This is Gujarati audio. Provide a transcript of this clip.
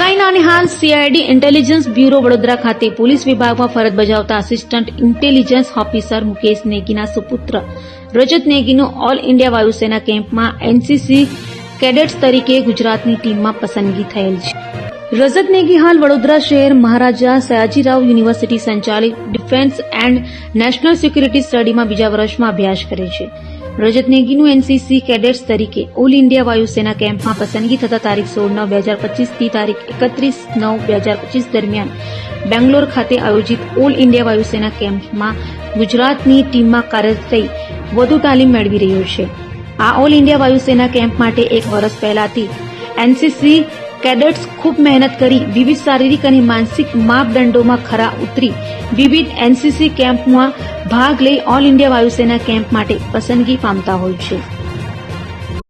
અને હાલ સીઆઈડી ઇન્ટેલિજન્સ બ્યુરો વડોદરા ખાતે પોલીસ વિભાગમાં ફરજ બજાવતા આસિસ્ટન્ટ ઇન્ટેલિજન્સ ઓફિસર મુકેશ નેગીના સુપુત્ર રજત નેગીનું ઓલ ઇન્ડિયા વાયુસેના કેમ્પમાં એનસીસી કેડેટ્સ તરીકે ગુજરાતની ટીમમાં પસંદગી થયેલ છે. રજત નેગી હાલ વડોદરા શહેર મહારાજા સયાજીરાવ યુનિવર્સિટી સંચાલિત ડિફેન્સ એન્ડ નેશનલ સિક્યુરિટી સ્ટડીમાં બીજા વર્ષમાં અભ્યાસ કરે છે. રજત નેગીનું એનસીસી કેડેટ્સ તરીકે ઓલ ઇન્ડિયા વાયુસેના કેમ્પમાં પસંદગી થતા તારીખ સોળ નવ બે હજાર પચીસથી તારીખ એકત્રીસ નવ બે હજાર પચીસ દરમિયાન બેંગ્લોર ખાતે આયોજિત ઓલ ઇન્ડિયા વાયુસેના કેમ્પમાં ગુજરાતની ટીમમાં કાર્યરત થઈ વધુ તાલીમ મેળવી રહ્યો છે. આ ઓલ ઇન્ડિયા વાયુસેના કેમ્પ માટે એક વર્ષ પહેલાથી એનસીસી કેડેટ્સ ખૂબ મહેનત કરી વિવિધ શારીરિક અને માનસિક માપદંડોમાં ખરા ઉતરી. વિવિધ એનસીસી કેમ્પમાં ભાગ લઈ ઓલ ઇન્ડિયા વાયુસેના કેમ્પ માટે પસંદગી પામતા હોય છે.